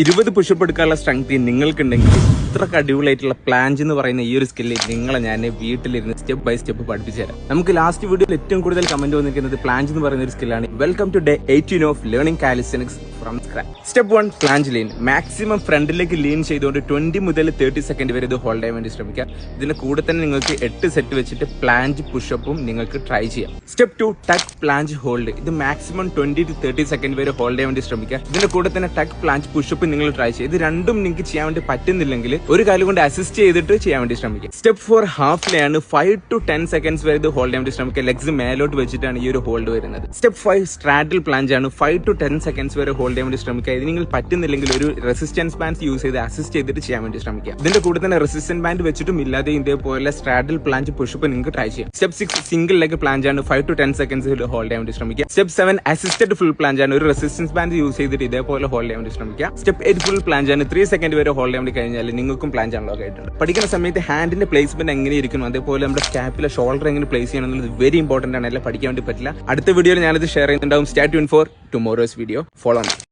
ഇരുപത് പുഷപ്പ് എടുക്കാനുള്ള സ്ട്രെങ്ത് നിങ്ങൾക്കുണ്ടെങ്കിൽ ഇത്ര അടിപൊളിയായിട്ടുള്ള പ്ലാൻസ് എന്ന് പറയുന്ന ഈ ഒരു സ്കില്ല് നിങ്ങളെ ഞാൻ വീട്ടിലിരുന്ന് സ്റ്റെപ്പ് ബൈ സ്റ്റെപ്പ് പഠിപ്പിച്ചു തരാം നമുക്ക് ലാസ്റ്റ് വീഡിയോയിൽ ഏറ്റവും കൂടുതൽ കമന്റ് വന്നിരിക്കുന്നത് പ്ലാൻസ് എന്ന് പറയുന്ന ഒരു സ്കില്ലാണ് welcome to day eighteen of learning calisthenics from scratch step one planche lean maximum ഫ്രണ്ടിലേക്ക് ലീൻ ചെയ്തുകൊണ്ട് ട്വന്റി മുതൽ തേർട്ടി സെക്കൻഡ് വരെ ഇത് ഹോൾഡ് ചെയ്യാൻ വേണ്ടി ശ്രമിക്കുക. ഇതിന്റെ കൂടെ തന്നെ നിങ്ങൾക്ക് എട്ട് സെറ്റ് വെച്ചിട്ട് പ്ലാഞ്ച് പുഷപ്പും നിങ്ങൾക്ക് ട്രൈ ചെയ്യാം. Step two tuck planche hold ഇത് maximum twenty to thirty second വരെ ഹോൾഡ് ചെയ്യാൻ വേണ്ടി ശ്രമിക്കുക. ഇതിന്റെ കൂടെ തന്നെ ടക്ക് പ്ലാഞ്ച് പുഷപ്പ് നിങ്ങൾ ട്രൈ ചെയ്യുക. ഇത് രണ്ടും നിങ്ങൾക്ക് ചെയ്യാൻ വേണ്ടി പറ്റുന്നില്ലെങ്കിൽ ഒരു കാലം കൊണ്ട് അസിസ്റ്റ് ചെയ്തിട്ട് ചെയ്യാൻ വേണ്ടി ശ്രമിക്കുക. സ്റ്റെപ്പ് ഫോർ ഹാഫിലെയാണ് ഫൈവ് ടു ടെൻ സെക്കൻഡ്സ് വരെ ഇത് ഹോൾഡ് ചെയ്യാൻ വേണ്ടി ശ്രമിക്കുക. ലെഗ്സ് മേലോട്ട് വെച്ചിട്ടാണ് ഈ ഒരു ഹോൾഡ് വരുന്നത്. സ്റ്റെപ്പ് ഫൈവ് സ്ട്രാഡിൽ പ്ലാൻ ചെയ്യാണ് ഫൈവ് ടു ടെൻ സെക്കൻഡ്സ് വരെ ഹോൾഡ് ചെയ്യാൻ വേണ്ടി ശ്രമിക്കുക. ഇത് നിങ്ങൾ പറ്റുന്നില്ലെങ്കിൽ ഒരു റെസിസ്റ്റൻസ് ബാൻഡ് യൂസ് ചെയ്ത് അസിസ്റ്റ് ചെയ്തിട്ട് ചെയ്യാൻ വേണ്ടി ശ്രമിക്കുക. ഇതിന്റെ കൂടെ തന്നെ റെസിസ്റ്റൻസ് ബാൻഡ് വെച്ചിട്ടും ഇല്ലാതെ ഇതേപോലെ സ്ട്രാറ്റിൽ പ്ലാഞ്ച് പുഷപ്പ് നിങ്ങൾക്ക് ട്രൈ ചെയ്യാം. Step six single leg planche ചെയ്യാണ് five to ten seconds hold ചെയ്യാൻ വേണ്ടി ശ്രമിക്കുക. Step seven assisted full planche ആണ്. ഒരു റെസിസ്റ്റൻസ് ബാൻഡ് യൂസ് ചെയ്തിട്ട് ഇതേപോലെ ഹോൾഡ് ചെയ്യാൻ വേണ്ടി ശ്രമിക്കുക. സ്റ്റെപ്പ് എയ്റ്റ് ഫുൾ പ്ലാൻ ആണ്. ത്രീ സെക്കൻഡ് വരെ ഹോൾഡ് ചെയ്യാൻ വേണ്ടി കഴിഞ്ഞാൽ നിങ്ങൾക്കും പ്ലാൻ ചെയ്യാൻ ആയിട്ടുണ്ട്. പഠിക്കുന്ന സമയത്ത് ഹാൻഡിന്റെ പ്ലേസ്മെന്റ് എങ്ങനെ ഇരിക്കുന്നു? അതേപോലെ നമ്മുടെ സ്റ്റാപ്പിലെ ഷോൾഡർ എങ്ങനെ പ്ലേസ് ചെയ്യണം എന്നുള്ളത് വെരി ഇമ്പോർട്ടന്റ് ആണ്. എല്ലാം പഠിക്കാൻ വേണ്ടി പറ്റില്ല. അടുത്ത വീഡിയോയിൽ ഞാനത് ഷെയർ ചെയ്യുന്നുണ്ടാവും stay tuned for tomorrow's video follow